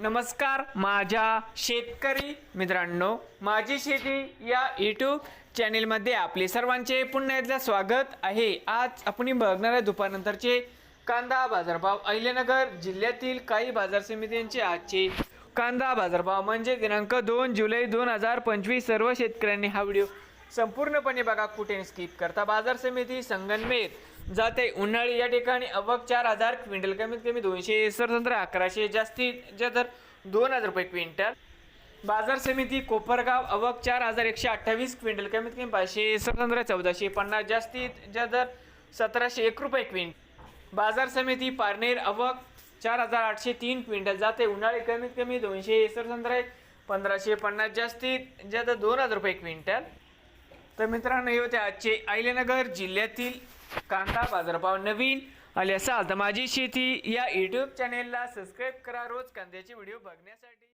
नमस्कार माझ्या शेतकरी मित्रांनो माझी शेती या यूट्यूब चॅनेलमध्ये आपले सर्वांचे पुन्हा एकदा स्वागत आहे. आज आपण बघणार आहे दुपारनंतरचे कांदा बाजारभाव. अहिल्यानगर जिल्ह्यातील काही बाजार समित्यांचे आजचे कांदा बाजारभाव म्हणजे दिनांक दोन जुलै दोन हजार पंचवीस. सर्व शेतकऱ्यांनी हा व्हिडिओ संपूर्णपणे बघा कुठे स्किप करता. बाजार समिती संगनमेर जाते. उन्हाळी या ठिकाणी अवघ चार हजार क्विंटल. कमीत कमी दोनशे सरसंत्र अकराशे जास्तीत जास्त दर दोन हजार रुपये क्विंटल. बाजार समिती कोपरगाव अवक चार हजार एकशे अठ्ठावीस क्विंटल. कमीत कमी पाचशे सरसंत्र चौदाशे पन्नास जास्तीत जास्त दर सतराशे एक रुपये क्विंटल. बाजार समिती पारनेर अवक चार हजार आठशे तीन क्विंटल जाते. उन्हाळी कमीत कमी दोनशे सरसंत्र पंधराशे पन्नास जास्तीत जास्त दोन हजार रुपये क्विंटल. तर मित्रांनो हे होते आजचे अहिलेनगर जिल्ह्यातील कांदा बाजारभाव नवीन आले असाल तर माझी शेती या यूट्यूब चॅनेलला सबस्क्राईब करा. रोज कांद्याचे व्हिडिओ बघण्यासाठी.